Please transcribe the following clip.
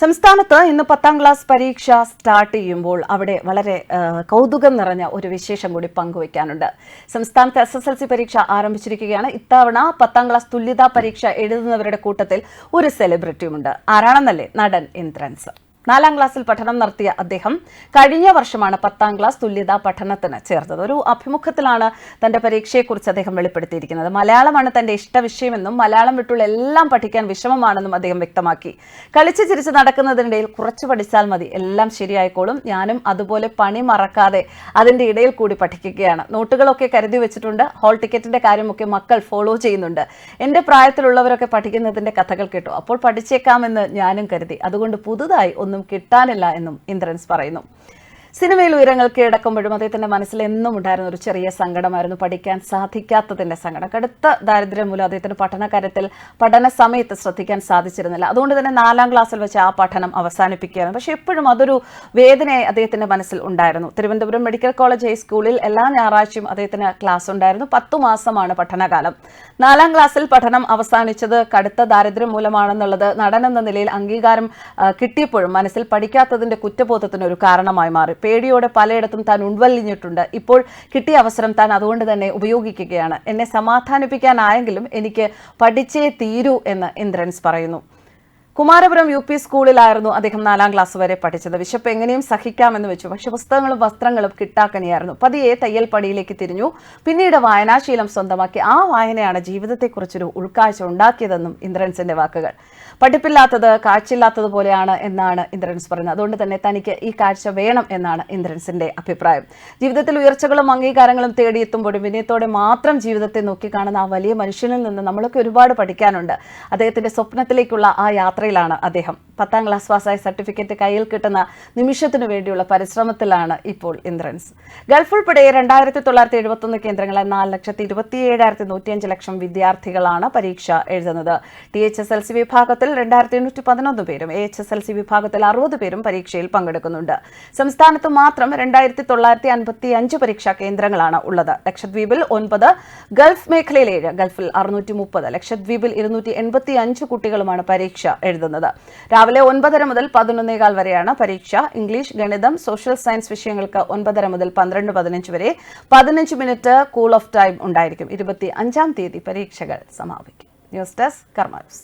സംസ്ഥാനത്ത് ഇന്ന് പത്താം ക്ലാസ് പരീക്ഷ സ്റ്റാർട്ട് ചെയ്യുമ്പോൾ അവിടെ വളരെ കൗതുകം നിറഞ്ഞ ഒരു വിശേഷം കൂടി പങ്കുവയ്ക്കാനുണ്ട്. സംസ്ഥാനത്ത് എസ് എസ് എൽ സി പരീക്ഷ ആരംഭിച്ചിരിക്കുകയാണ്. ഇത്തവണ പത്താം ക്ലാസ് തുല്യതാ പരീക്ഷ എഴുതുന്നവരുടെ കൂട്ടത്തിൽ ഒരു സെലിബ്രിറ്റിയുമുണ്ട് ആരാണെന്നല്ലേ? നടൻ ഇന്ദ്രൻസ്. നാലാം ക്ലാസ്സിൽ പഠനം നടത്തിയ അദ്ദേഹം കഴിഞ്ഞ വർഷമാണ് പത്താം ക്ലാസ് തുല്യതാ പഠനത്തിന് ചേർത്തത് ഒരു അഭിമുഖത്തിലാണ് തന്റെ പരീക്ഷയെക്കുറിച്ച് അദ്ദേഹം വെളിപ്പെടുത്തിയിരിക്കുന്നത്. മലയാളമാണ് തന്റെ ഇഷ്ട വിഷയമെന്നും മലയാളം വിട്ടുള്ള എല്ലാം പഠിക്കാൻ വിഷമമാണെന്നും അദ്ദേഹം വ്യക്തമാക്കി. കളിച്ച് ചിരിച്ച് നടക്കുന്നതിനിടയിൽ കുറച്ച് പഠിച്ചാൽ മതി. എല്ലാം ശരിയായിക്കോളും. ഞാനും അതുപോലെ പണി മറക്കാതെ അതിന്റെ ഇടയിൽ കൂടി പഠിക്കുകയാണ്. നോട്ടുകളൊക്കെ കരുതി വെച്ചിട്ടുണ്ട്. ഹോൾ ടിക്കറ്റിന്റെ കാര്യമൊക്കെ മക്കൾ ഫോളോ ചെയ്യുന്നുണ്ട്. എന്റെ പ്രായത്തിലുള്ളവരൊക്കെ പഠിക്കുന്നതിന്റെ കഥകൾ കേട്ടു. അപ്പോൾ പഠിച്ചേക്കാമെന്ന് ഞാനും കരുതി. അതുകൊണ്ട് പുതുതായി ഒന്നും കിട്ടാനില്ല എന്നും ഇന്ദ്രൻസ് പറയുന്നു. സിനിമയിൽ ഉയരങ്ങൾ കീഴടക്കുമ്പോഴും അദ്ദേഹത്തിന്റെ മനസ്സിൽ എന്നും ഉണ്ടായിരുന്ന ഒരു ചെറിയ സങ്കടമായിരുന്നു പഠിക്കാൻ സാധിക്കാത്തതിന്റെ സങ്കടം. കടുത്ത ദാരിദ്ര്യം മൂലം അദ്ദേഹത്തിന് പഠനകാര്യത്തിൽ പഠന സമയത്ത് ശ്രദ്ധിക്കാൻ സാധിച്ചിരുന്നില്ല. അതുകൊണ്ട് തന്നെ നാലാം ക്ലാസ്സിൽ വെച്ച് ആ പഠനം അവസാനിപ്പിക്കുകയാണ്. പക്ഷെ എപ്പോഴും അതൊരു വേദനയായി അദ്ദേഹത്തിന്റെ മനസ്സിൽ ഉണ്ടായിരുന്നു. തിരുവനന്തപുരം മെഡിക്കൽ കോളേജ് ഹൈസ്കൂളിൽ എല്ലാ ഞായറാഴ്ചയും അദ്ദേഹത്തിന് ക്ലാസ് ഉണ്ടായിരുന്നു. പത്തു മാസമാണ് പഠനകാലം. നാലാം ക്ലാസ്സിൽ പഠനം അവസാനിച്ചത് കടുത്ത ദാരിദ്ര്യം മൂലമാണെന്നുള്ളത് നടൻ എന്ന നിലയിൽ അംഗീകാരം കിട്ടിയപ്പോഴും മനസ്സിൽ പഠിക്കാത്തതിന്റെ കുറ്റബോധത്തിന് ഒരു കാരണമായി മാറി. പേടിയോടെ പലയിടത്തും താൻ ഉൾവലിഞ്ഞിട്ടുണ്ട്. ഇപ്പോൾ കിട്ടിയ അവസരം താൻ അതുകൊണ്ട് തന്നെ ഉപയോഗിക്കുകയാണ്. എന്നെ സമാധാനിപ്പിക്കാനായെങ്കിലും എനിക്ക് പഠിച്ചേ തീരൂ എന്ന് ഇന്ദ്രൻസ് പറയുന്നു. കുമാരപുരം യു പി സ്കൂളിലായിരുന്നു അദ്ദേഹം നാലാം ക്ലാസ് വരെ പഠിച്ചത്. വിശപ്പ് എങ്ങനെയും സഹിക്കാമെന്ന് വെച്ചു. പക്ഷെ പുസ്തകങ്ങളും വസ്ത്രങ്ങളും കിട്ടാക്കനിയായിരുന്നു. പതിയെ തയ്യൽ പണിയിലേക്ക് തിരിഞ്ഞു. പിന്നീട് വായനാശീലം സ്വന്തമാക്കി. ആ വായനയാണ് ജീവിതത്തെക്കുറിച്ചൊരു ഉൾക്കാഴ്ച ഉണ്ടാക്കിയതെന്നും ഇന്ദ്രൻസിന്റെ വാക്കുകൾ. പഠിപ്പില്ലാത്തത് കാഴ്ചയില്ലാത്തത് പോലെയാണ് എന്നാണ് ഇന്ദ്രൻസ് പറയുന്നത്. അതുകൊണ്ട് തന്നെ തനിക്ക് ഈ കാഴ്ച വേണം എന്നാണ് ഇന്ദ്രൻസിന്റെ അഭിപ്രായം. ജീവിതത്തിൽ ഉയർച്ചകളും അംഗീകാരങ്ങളും തേടിയെത്തുമ്പോഴും വിനയത്തോടെ മാത്രം ജീവിതത്തെ നോക്കിക്കാണുന്ന ആ വലിയ മനുഷ്യനിൽ നിന്ന് നമ്മളൊക്കെ ഒരുപാട് പഠിക്കാനുണ്ട്. അദ്ദേഹത്തിന്റെ സ്വപ്നത്തിലേക്കുള്ള ആ യാത്രയിലാണ് അദ്ദേഹം. പത്താം ക്ലാസ് പാസ്സായ സർട്ടിഫിക്കറ്റ് കയ്യിൽ കിട്ടുന്ന നിമിഷത്തിനു വേണ്ടിയുള്ള പരിശ്രമത്തിലാണ് ഇപ്പോൾ ഇന്ദ്രൻസ്. ഗൾഫ് ഉൾപ്പെടെ രണ്ടായിരത്തി തൊള്ളായിരത്തി എഴുപത്തൊന്ന് കേന്ദ്രങ്ങളെ നാല് ലക്ഷത്തി ഇരുപത്തി ഏഴായിരത്തി നൂറ്റിയഞ്ച് ലക്ഷം വിദ്യാർത്ഥികളാണ് പരീക്ഷ എഴുതുന്നത്. T H S L C വിഭാഗത്തിൽ രണ്ടായിരത്തി എണ്ണൂറ്റി പതിനൊന്ന് പേരും A H S L C വിഭാഗത്തിൽ അറുപത് പേരും പരീക്ഷയിൽ പങ്കെടുക്കുന്നുണ്ട്. സംസ്ഥാനത്ത് മാത്രം രണ്ടായിരത്തി തൊള്ളായിരത്തി അൻപത്തി അഞ്ച് പരീക്ഷാ കേന്ദ്രങ്ങളാണ് ഉള്ളത്. ലക്ഷദ്വീപിൽ ഒൻപത് ഗൾഫ് മേഖലയിൽ ഏഴ് ഗൾഫിൽ അറുന്നൂറ്റി മുപ്പത് ലക്ഷദ്വീപിൽ ഇരുന്നൂറ്റി എൺപത്തി അഞ്ച് കുട്ടികളുമാണ് പരീക്ഷ എഴുതുന്നത്. രാവിലെ ഒൻപതര മുതൽ പതിനൊന്നേകാൽ വരെയാണ് പരീക്ഷ. ഇംഗ്ലീഷ് ഗണിതം സോഷ്യൽ സയൻസ് വിഷയങ്ങൾക്ക് ഒൻപതര മുതൽ പന്ത്രണ്ട് പതിനഞ്ച് വരെ പതിനഞ്ച് മിനിറ്റ് കൂൾ ഓഫ് ടൈം ഉണ്ടായിരിക്കും. ഇരുപത്തി അഞ്ചാം തീയതി പരീക്ഷകൾ സമാപിക്കും. News desk karmas